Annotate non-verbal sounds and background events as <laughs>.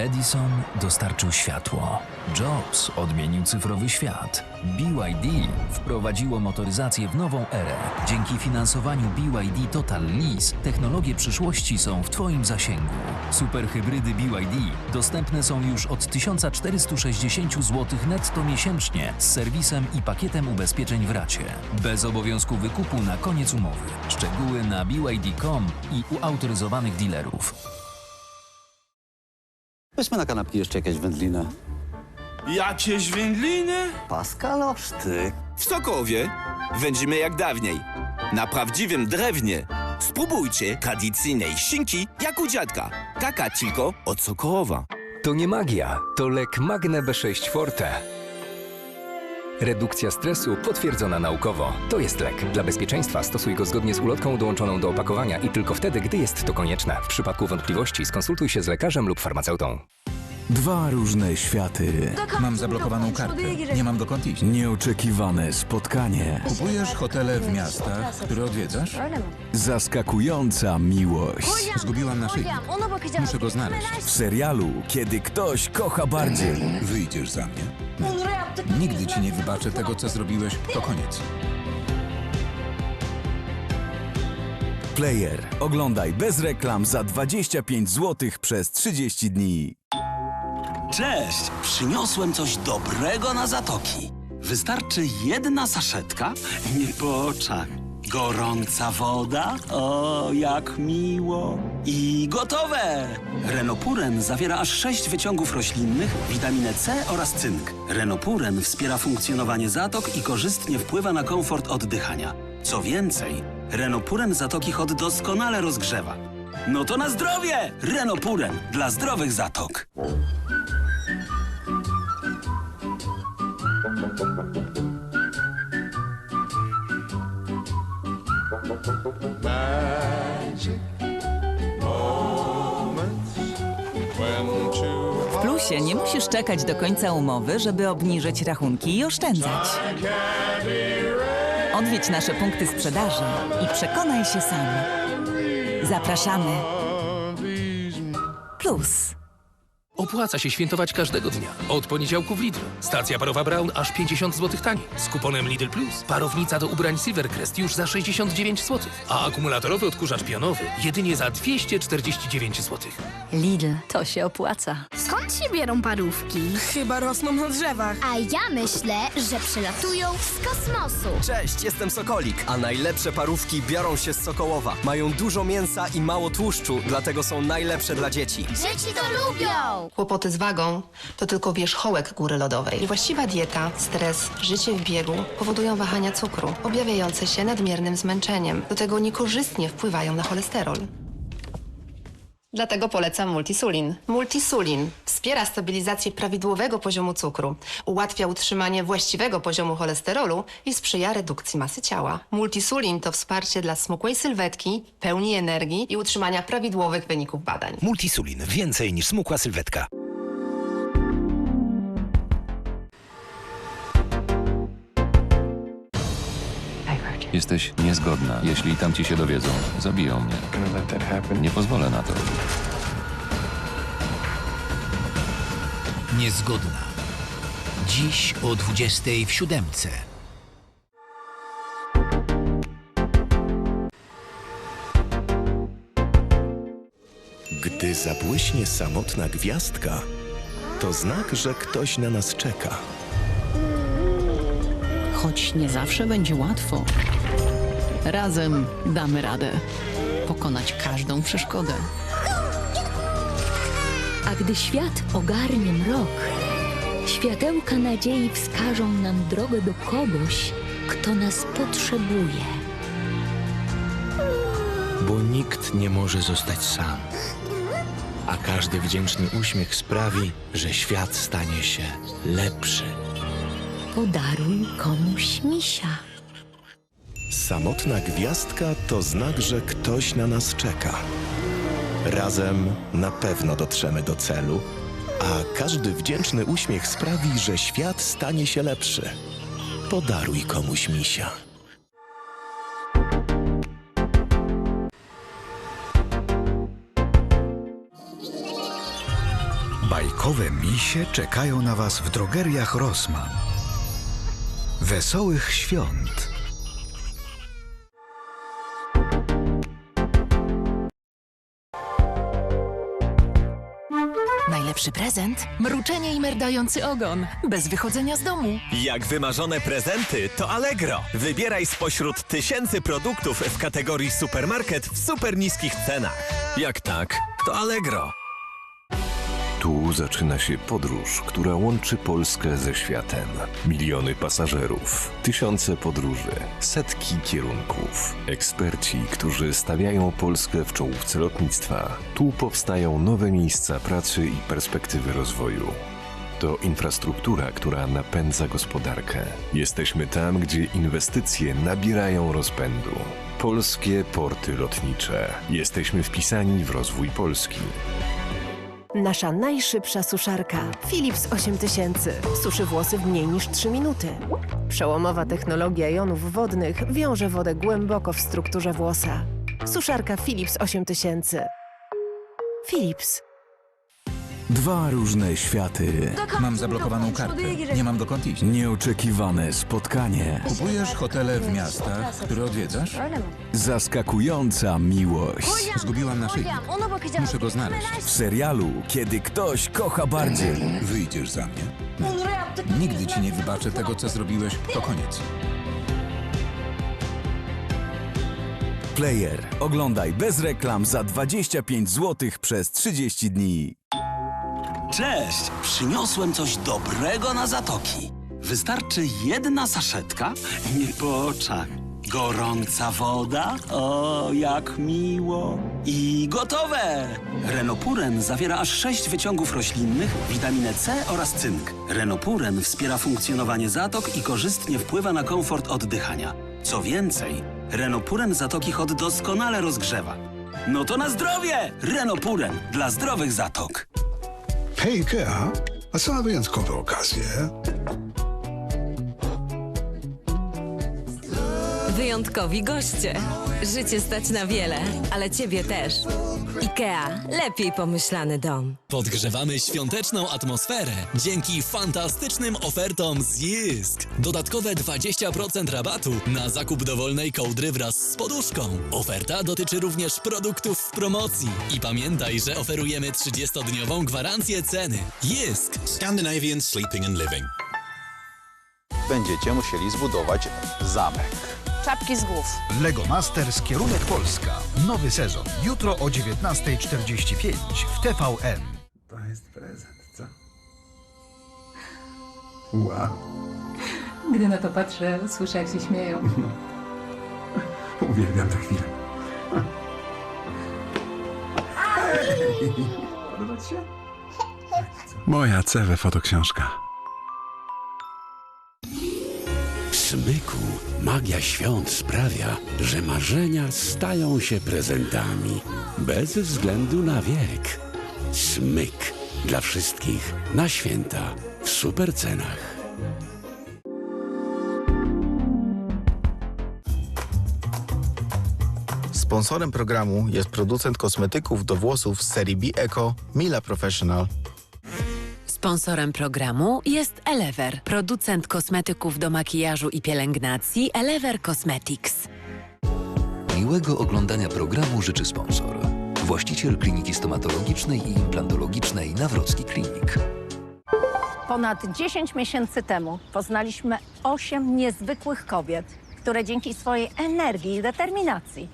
Edison dostarczył światło. Jobs odmienił cyfrowy świat. BYD wprowadziło motoryzację w nową erę. Dzięki finansowaniu BYD Total Lease technologie przyszłości są w Twoim zasięgu. Superhybrydy BYD dostępne są już od 1460 zł netto miesięcznie z serwisem i pakietem ubezpieczeń w racie. Bez obowiązku wykupu na koniec umowy. Szczegóły na BYD.com i u autoryzowanych dealerów. Weźmy na kanapki jeszcze jakieś wędliny. Jakieś wędliny? Paskalosz, ty. W Sokowie wędzimy jak dawniej. Na prawdziwym drewnie. Spróbujcie tradycyjnej szynki jak u dziadka. Taka tylko od Sokołowa. To nie magia, to lek Magne B6 Forte. Redukcja stresu potwierdzona naukowo. To jest lek. Dla bezpieczeństwa stosuj go zgodnie z ulotką dołączoną do opakowania i tylko wtedy, gdy jest to konieczne. W przypadku wątpliwości skonsultuj się z lekarzem lub farmaceutą. Dwa różne światy. Mam zablokowaną kartę. Nie mam dokąd iść. Nieoczekiwane spotkanie. Kupujesz hotele w miastach, które odwiedzasz? Zaskakująca miłość. Zgubiłam naszyjnik. Muszę go znaleźć. W serialu Kiedy ktoś kocha bardziej. Wyjdziesz za mnie? Nigdy ci nie wybaczę tego, co zrobiłeś. To koniec. Player. Oglądaj bez reklam za 25 zł przez 30 dni. Cześć! Przyniosłem coś dobrego na zatoki. Wystarczy jedna saszetka, nie po oczach. Gorąca woda, o jak miło. I gotowe! Renopuren zawiera aż sześć wyciągów roślinnych, witaminę C oraz cynk. Renopuren wspiera funkcjonowanie zatok i korzystnie wpływa na komfort oddychania. Co więcej, Renopuren zatoki hot doskonale rozgrzewa. No to na zdrowie! Renopuren dla zdrowych zatok. W Plusie nie musisz czekać do końca umowy, żeby obniżyć rachunki i oszczędzać. Odwiedź nasze punkty sprzedaży i przekonaj się sam. Zapraszamy. Plus. Opłaca się świętować każdego dnia. Od poniedziałku w Lidl. Stacja parowa Brown aż 50 zł taniej. Z kuponem Lidl Plus. Parownica do ubrań Silvercrest już za 69 zł. A akumulatorowy odkurzacz pionowy jedynie za 249 zł. Lidl, to się opłaca. Skąd się biorą parówki? Chyba rosną na drzewach. A ja myślę, że przylatują z kosmosu. Cześć, jestem Sokolik, a najlepsze parówki biorą się z Sokołowa. Mają dużo mięsa i mało tłuszczu, dlatego są najlepsze dla dzieci. Dzieci to lubią! Kłopoty z wagą to tylko wierzchołek góry lodowej. Niewłaściwa dieta, stres, życie w biegu powodują wahania cukru, objawiające się nadmiernym zmęczeniem. Do tego niekorzystnie wpływają na cholesterol. Dlatego polecam Multisulin. Multisulin wspiera stabilizację prawidłowego poziomu cukru, ułatwia utrzymanie właściwego poziomu cholesterolu i sprzyja redukcji masy ciała. Multisulin to wsparcie dla smukłej sylwetki, pełni energii i utrzymania prawidłowych wyników badań. Multisulin. Więcej niż smukła sylwetka. Jesteś niezgodna. Jeśli tamci się dowiedzą, zabiją mnie. Nie pozwolę na to. Niezgodna. Dziś o 20 w siódemce. Gdy zabłyśnie samotna gwiazdka, to znak, że ktoś na nas czeka. Choć nie zawsze będzie łatwo, razem damy radę pokonać każdą przeszkodę. A gdy świat ogarnie mrok, światełka nadziei wskażą nam drogę do kogoś, kto nas potrzebuje. Bo nikt nie może zostać sam. A każdy wdzięczny uśmiech sprawi, że świat stanie się lepszy. Podaruj komuś misia. Samotna gwiazdka to znak, że ktoś na nas czeka. Razem na pewno dotrzemy do celu, a każdy wdzięczny uśmiech sprawi, że świat stanie się lepszy. Podaruj komuś misia. Bajkowe misie czekają na Was w drogeriach Rossmann. Wesołych świąt! Najlepszy prezent? Mruczenie i merdający ogon. Bez wychodzenia z domu. Jak wymarzone prezenty, to Allegro. Wybieraj spośród tysięcy produktów w kategorii supermarket w super niskich cenach. Jak tak, to Allegro. Tu zaczyna się podróż, która łączy Polskę ze światem. Miliony pasażerów, tysiące podróży, setki kierunków. Eksperci, którzy stawiają Polskę w czołówce lotnictwa. Tu powstają nowe miejsca pracy i perspektywy rozwoju. To infrastruktura, która napędza gospodarkę. Jesteśmy tam, gdzie inwestycje nabierają rozpędu. Polskie porty lotnicze. Jesteśmy wpisani w rozwój Polski. Nasza najszybsza suszarka Philips 8000 suszy włosy w mniej niż 3 minuty. Przełomowa technologia jonów wodnych wiąże wodę głęboko w strukturze włosa. Suszarka Philips 8000. Philips. Dwa różne światy. Mam zablokowaną kartę. Nie mam dokąd iść. Nieoczekiwane spotkanie. Kupujesz hotele w miastach, które odwiedzasz? Zaskakująca miłość. Zgubiłam naszyjnik. Muszę go znaleźć. W serialu Kiedy ktoś kocha bardziej. Wyjdziesz za mnie? Nigdy ci nie wybaczę tego, co zrobiłeś. To koniec. Player. Oglądaj bez reklam za 25 zł przez 30 dni. Cześć! Przyniosłem coś dobrego na zatoki. Wystarczy jedna saszetka, nie po oczach. Gorąca woda, o jak miło. I gotowe! Renopuren zawiera aż sześć wyciągów roślinnych, witaminę C oraz cynk. Renopuren wspiera funkcjonowanie zatok i korzystnie wpływa na komfort oddychania. Co więcej, Renopuren zatoki hot doskonale rozgrzewa. No to na zdrowie! Renopuren dla zdrowych zatok. Hej, Ikea, a co na wyjątkowe okazje? Wyjątkowi goście. Życie stać na wiele, ale ciebie też. IKEA. Lepiej pomyślany dom. Podgrzewamy świąteczną atmosferę dzięki fantastycznym ofertom z Jysk. Dodatkowe 20% rabatu na zakup dowolnej kołdry wraz z poduszką. Oferta dotyczy również produktów w promocji. I pamiętaj, że oferujemy 30-dniową gwarancję ceny. Jysk. Scandinavian Sleeping and Living. Będziecie musieli zbudować zamek. Czapki z głów. Lego Masters Kierunek Polska. Nowy sezon. Jutro o 19.45 w TVN. To jest prezent, co? Wow. Gdy na to patrzę, słyszę jak się śmieją. Uwielbiam tę chwilę. Podoba ci się? <laughs> Moja CW fotoksiążka. Smyku magia świąt sprawia, że marzenia stają się prezentami. Bez względu na wiek. Smyk dla wszystkich na święta w super cenach. Sponsorem programu jest producent kosmetyków do włosów z serii B Eco Mila Professional. Sponsorem programu jest Elever, producent kosmetyków do makijażu i pielęgnacji Elever Cosmetics. Miłego oglądania programu życzy sponsor. Właściciel kliniki stomatologicznej i implantologicznej Nawrocki Klinik. Ponad 10 miesięcy temu poznaliśmy 8 niezwykłych kobiet, które dzięki swojej energii i determinacji